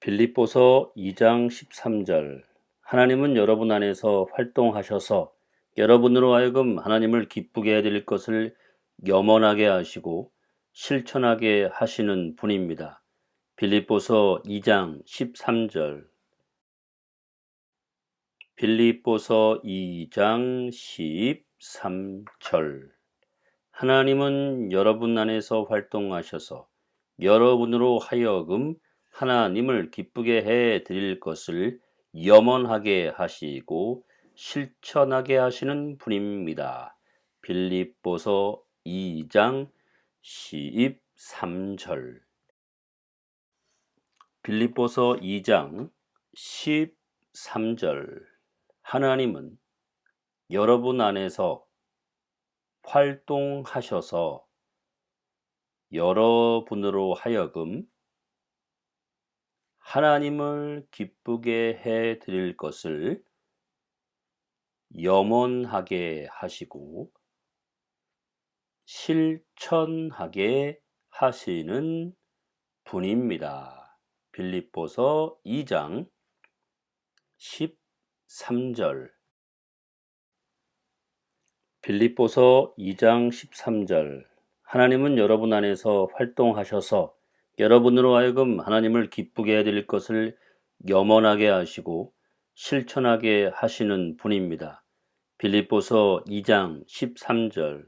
빌립보서 2장 13절. 하나님은 여러분 안에서 활동하셔서 여러분으로 하여금 하나님을 기쁘게 해드릴 것을 염원하게 하시고 실천하게 하시는 분입니다. 빌립보서 2장 13절. 빌립보서 2장 13절. 하나님은 여러분 안에서 활동하셔서 여러분으로 하여금 하나님을 기쁘게 해 드릴 것을 염원하게 하시고 실천하게 하시는 분입니다. 빌립보서 2장 13절 빌립보서 2장 13절 하나님은 여러분 안에서 활동하셔서 여러분으로 하여금 하나님을 기쁘게 해 드릴 것을 염원하게 하시고 실천하게 하시는 분입니다. 빌립보서 2장 13절 빌립보서 2장 13절 하나님은 여러분 안에서 활동하셔서 여러분으로 하여금 하나님을 기쁘게 해드릴 것을 염원하게 하시고 실천하게 하시는 분입니다. 빌립보서 2장 13절